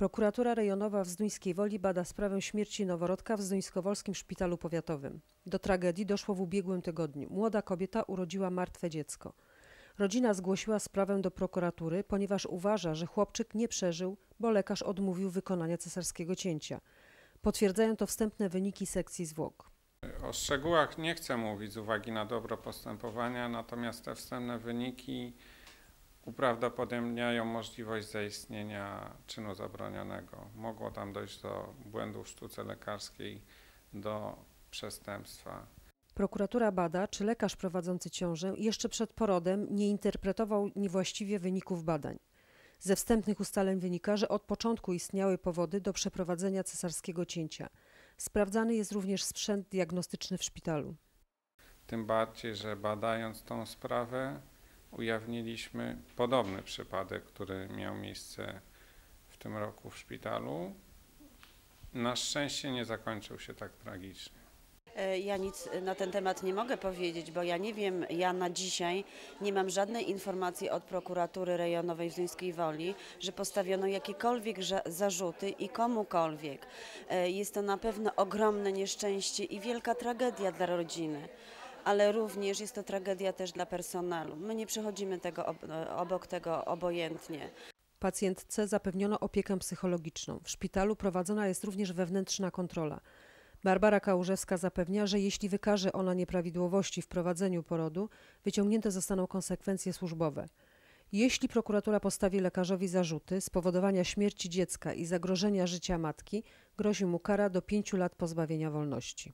Prokuratura rejonowa w Zduńskiej Woli bada sprawę śmierci noworodka w Zduńskowolskim Szpitalu Powiatowym. Do tragedii doszło w ubiegłym tygodniu. Młoda kobieta urodziła martwe dziecko. Rodzina zgłosiła sprawę do prokuratury, ponieważ uważa, że chłopczyk nie przeżył, bo lekarz odmówił wykonania cesarskiego cięcia. Potwierdzają to wstępne wyniki sekcji zwłok. O szczegółach nie chcę mówić z uwagi na dobro postępowania, natomiast te wstępne wyniki uprawdopodobniają możliwość zaistnienia czynu zabronionego. Mogło tam dojść do błędu w sztuce lekarskiej, do przestępstwa. Prokuratura bada, czy lekarz prowadzący ciążę jeszcze przed porodem nie interpretował niewłaściwie wyników badań. Ze wstępnych ustaleń wynika, że od początku istniały powody do przeprowadzenia cesarskiego cięcia. Sprawdzany jest również sprzęt diagnostyczny w szpitalu. Tym bardziej, że badając tą sprawę, ujawniliśmy podobny przypadek, który miał miejsce w tym roku w szpitalu. Na szczęście nie zakończył się tak tragicznie. E, Ja nic na ten temat nie mogę powiedzieć, bo ja nie wiem, ja na dzisiaj nie mam żadnej informacji od prokuratury rejonowej w Zduńskiej Woli, że postawiono jakiekolwiek zarzuty i komukolwiek. E, Jest to na pewno ogromne nieszczęście i wielka tragedia dla rodziny. Ale również jest to tragedia też dla personelu. My nie przechodzimy tego ob- obok tego obojętnie. Pacjentce zapewniono opiekę psychologiczną. W szpitalu prowadzona jest również wewnętrzna kontrola. Barbara Kałużewska zapewnia, że jeśli wykaże ona nieprawidłowości w prowadzeniu porodu, wyciągnięte zostaną konsekwencje służbowe. Jeśli prokuratura postawi lekarzowi zarzuty spowodowania śmierci dziecka i zagrożenia życia matki, grozi mu kara do pięciu lat pozbawienia wolności.